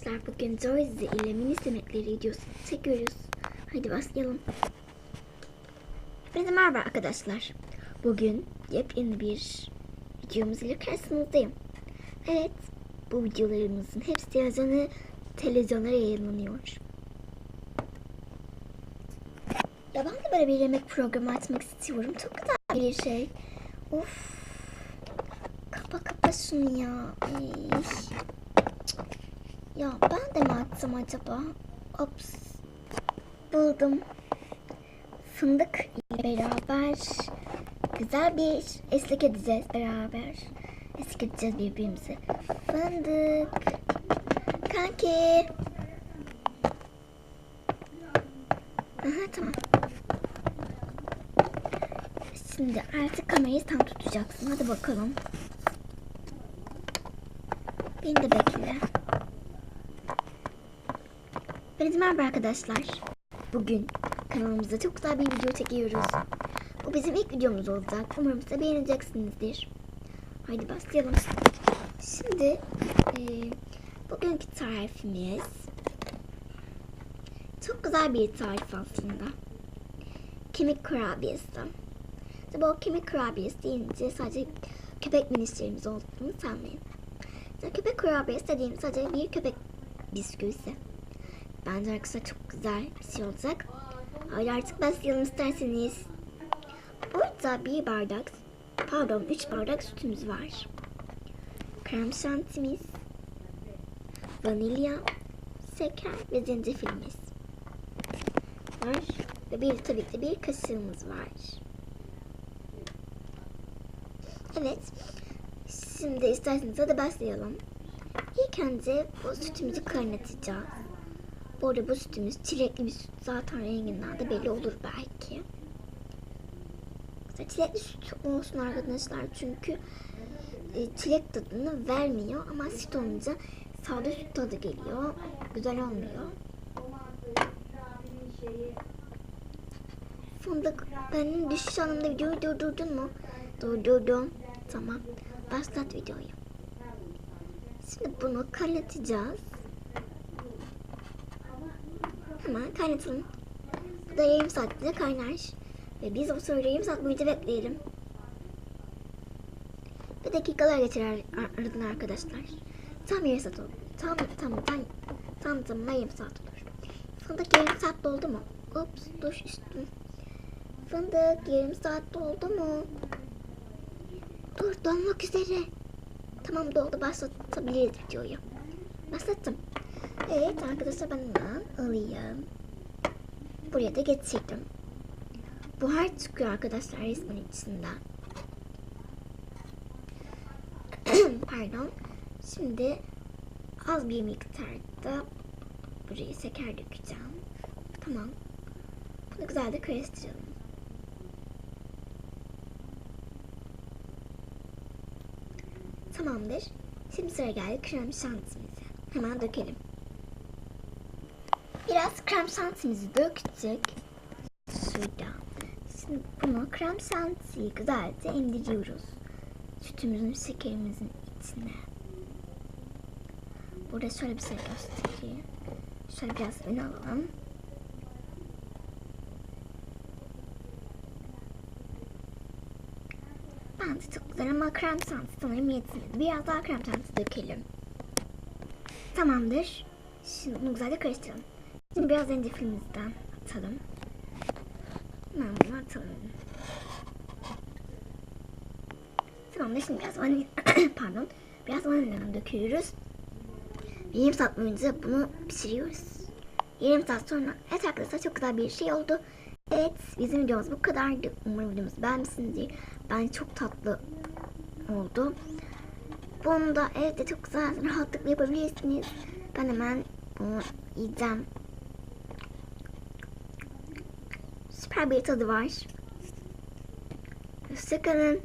arkadaşlar bugün Joyce ile mini simetleri videosu çekiyoruz. Hadi başlayalım. Hepinize merhaba arkadaşlar. Bugün yepyeni bir videomuz ile karşınızdayım. Evet bu videolarımızın hepsi televizyona, televizyonlara yayınlanıyor. Ya ben de böyle bir yemek programı açmak istiyorum. Çok güzel bir şey. Of. Kapa kapa şunu ya. Ay. Ya ben de mi atsam acaba? Ops. Buldum. Fındık ile beraber güzel bir eslek edeceğiz beraber. Eslek edeceğiz birbirimizi. Fındık. Kanki. Aha tamam. Şimdi artık kamerayı tam tutacaksın. Hadi bakalım. Beni de bekle. Hepinize merhaba arkadaşlar. Bugün kanalımızda çok güzel bir video çekiyoruz. Bu bizim ilk videomuz olacak. Umarım size beğeneceksinizdir. Haydi başlayalım. Şimdi e, bugünkü tarifimiz çok güzel bir tarif aslında. Kemik kurabiyesi. Tabi o kemik kurabiyesi deyince sadece köpek minislerimiz olduğunu sanmayın. İşte köpek kurabiyesi dediğim sadece bir köpek bisküvisi. Bence arkadaşlar çok güzel bir şey olacak. Haydi artık başlayalım isterseniz. Burada bir bardak, pardon üç bardak sütümüz var. Krem şantimiz, vanilya, şeker ve zencefilimiz var. Ve bir tabii ki de bir kaşığımız var. Evet. Şimdi isterseniz hadi başlayalım. İlk önce bu sütümüzü kaynatacağız. Bu arada bu sütümüz çilekli bir süt. Zaten renginden de belli olur belki. Mesela çilekli süt olsun arkadaşlar. Çünkü e, çilek tadını vermiyor. Ama süt olunca sade süt tadı geliyor. Güzel olmuyor. Fındık benim düşüş anımda videoyu durdurdun mu? Durdurdum. Tamam. Başlat videoyu. Şimdi bunu kaynatacağız. Hemen kaynatalım. Bu da yarım saatte kaynar. Ve biz o sırada yarım saat boyunca bekleyelim. Bir dakikalar geçer ar- aradan arkadaşlar. Tam yarım saat oldu. Tam tam tam tam tam yarım saat olur. Fındık yarım saat doldu mu? Ups dur üstüm. Fındık yarım saat doldu mu? Dur dolmak üzere. Tamam doldu başlatabiliriz videoyu. Başlattım. Evet arkadaşlar ben hemen alayım. Buraya da getirdim. Buhar çıkıyor arkadaşlar resmin içinden. Pardon. Şimdi az bir miktarda buraya şeker dökeceğim. Tamam. Bunu güzel de karıştıralım. Tamamdır. Şimdi sıra geldi krem şantimize. Hemen dökelim. Biraz krem şantimizi döktük. Şurada. Şimdi bunu krem şantiyi güzelce indiriyoruz. Sütümüzün, şekerimizin içine. Burada şöyle bir şey göstereyim. Şöyle biraz öne alalım. Bence çok güzel ama krem şanti sanırım yetmedi. Biraz daha krem şanti dökelim. Tamamdır. Şimdi bunu güzelce karıştıralım. Şimdi biraz zencefilимizden atalım. Hemen bunu atalım. Tamamdır. Şimdi biraz vanilya, pardon. Biraz vanilyadan döküyoruz. Yarım saat boyunca bunu pişiriyoruz. Yarım saat sonra evet arkadaşlar çok güzel bir şey oldu. Evet bizim videomuz bu kadardı. Umarım videomuzu beğenmişsinizdir. Ben çok tatlı oldu. Bunu da evde çok güzel rahatlıkla yapabilirsiniz. Ben hemen bunu yiyeceğim. Süper bir tadı var. Hoşçakalın.